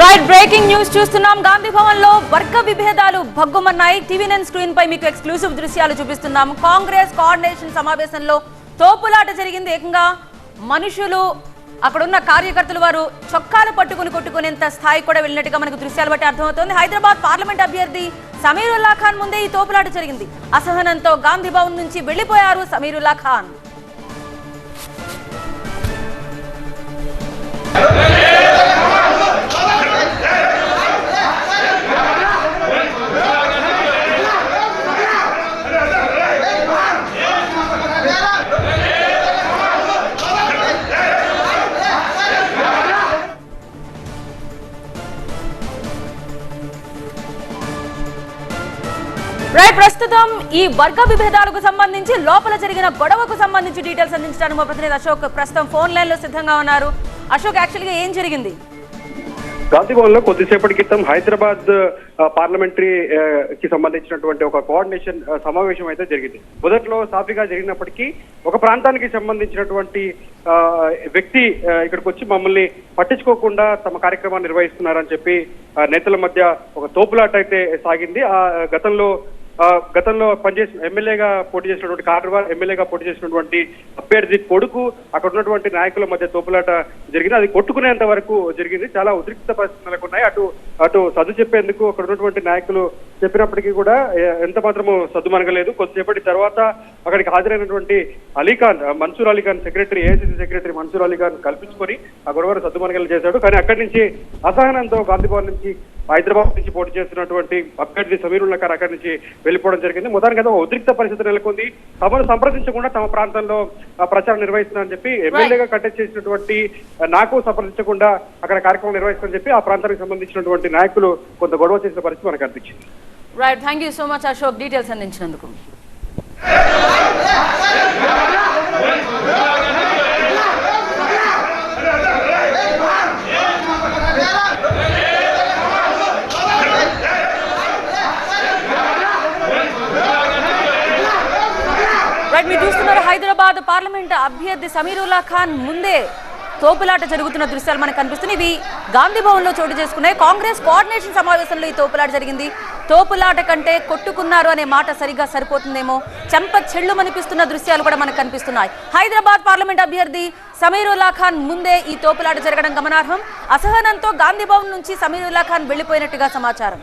Right breaking news చూస్తున్నాం. గాంధీ భవన్లో వర్గ విభేదాలు భగ్గుమన్నాయి. టీవీ నైన్ స్క్రీన్ పై మీకు ఎక్స్క్లూసివ్ దృశ్యాలు చూపిస్తున్నాం. కాంగ్రెస్ కోఆర్డినేషన్ సమావేశంలో తోపులాట జరిగింది. ఏకంగా మనుషులు అక్కడున్న కార్యకర్తలు వారు చొక్కాలు పట్టుకుని కొట్టుకునేంత స్థాయి కూడా వెళ్ళినట్టుగా మనకు దృశ్యాలు బట్టి అర్థమవుతోంది. హైదరాబాద్ పార్లమెంట్ అభ్యర్థి సమీరుల్లా ఖాన్ ముందే ఈ తోపులాట జరిగింది. అసహనంతో గాంధీ భవన్ నుంచి వెళ్ళిపోయారు సమీరుల్లా ఖాన్. రైట్ ప్రస్తుతం ఈ వర్గ విభేదాలకు సంబంధించి లోపల జరిగిన గొడవకు సంబంధించి డీటెయిల్స్ అందించడానికి మా ప్రతినిధి అశోక్ ప్రస్తుతం ఫోన్ లైన్లో సిద్ధంగా ఉన్నారు. అశోక్ యాక్చువల్గా ఏం జరిగింది? గాంధీభవన్లో కొద్దిసేపటి క్రితం హైదరాబాద్ పార్లమెంటరీ కి సంబంధించినటువంటి ఒక కోఆర్డినేషన్ సమావేశం అయితే జరిగింది. మొదట్లో సాఫీగా జరిగినప్పటికీ ఒక ప్రాంతానికి సంబంధించినటువంటి వ్యక్తి ఇక్కడికి వచ్చి మమ్మల్ని పట్టించుకోకుండా తమ కార్యక్రమాన్ని నిర్వహిస్తున్నారని చెప్పి నేతల మధ్య ఒక తోపులాట అయితే సాగింది. ఆ గతంలో గతంలో పనిచేసిన ఎమ్మెల్యేగా పోటీ చేసినటువంటి కార్డర్వార్ ఎమ్మెల్యేగా పోటీ చేసినటువంటి అభ్యర్థి కొడుకు అక్కడ ఉన్నటువంటి నాయకుల మధ్య తోపులాట జరిగింది. అది కొట్టుకునేంత వరకు జరిగింది. చాలా ఉద్రిక్త పరిస్థితులు నెలకొన్నాయి. అటు అటు సర్దు చెప్పేందుకు అక్కడ ఉన్నటువంటి నాయకులు చెప్పినప్పటికీ కూడా ఎంత మాత్రము సద్దు మనగలేదు కొద్దిసేపటి తర్వాత అక్కడికి హాజరైనటువంటి Ali Khan Mansoor Ali Khan secretary AICC secretary Mansoor Ali Khan కల్పించుకొని ఆ గొడవను సద్దు మనగలు చేశాడు. కానీ అక్కడి నుంచి అసహనంతో గాంధీ భవన్ నుంచి హైదరాబాద్ నుంచి పోటీ చేస్తున్నటువంటి అభ్యర్థి సమీరుల్లా ఖాన్ అక్కడి నుంచి వెళ్ళిపోవడం జరిగింది. మొత్తానికి అయితే ఒక ఉద్రిక్త పరిస్థితి నెలకొంది. తమను సంప్రదించకుండా తమ ప్రాంతంలో ఆ, ప్రచారం నిర్వహిస్తున్నారని చెప్పి ఎమ్మెల్యేగా కంటెస్ట్ చేసినటువంటి నాకు సంప్రదించకుండా అక్కడ కార్యక్రమం నిర్వహిస్తారని చెప్పి ఆ ప్రాంతానికి సంబంధించినటువంటి నాయకులు కొంత గొడవ చేసిన పరిస్థితి మనకు అనిపించింది right thank you so much Ashok details అందించినందుకు. రైట్ మీరు చూస్తున్నారు హైదరాబాద్ పార్లమెంట్ అభ్యర్థి సమీరుల్లా ఖాన్ ముందే తోపులాట జరుగుతున్న దృశ్యాలు మనకు కనిపిస్తున్నాయి. ఇవి గాంధీ భవన్లో చోటు చేసుకున్నాయి. కాంగ్రెస్ కోఆర్డినేషన్ సమావేశంలో ఈ తోపులాట జరిగింది. తోపులాట కంటే కొట్టుకున్నారు అనే మాట సరిగా సరిపోతుందేమో చెంప చెళ్ళు మనిపిస్తున్న దృశ్యాలు కూడా మనకు కనిపిస్తున్నాయి. హైదరాబాద్ పార్లమెంట్ అభ్యర్థి సమీరుల్లా ఖాన్ ముందే ఈ తోపులాట జరగడం గమనార్హం. అసహనంతో గాంధీ భవన్ నుంచి సమీరుల్లా ఖాన్ వెళ్ళిపోయినట్టుగా సమాచారం.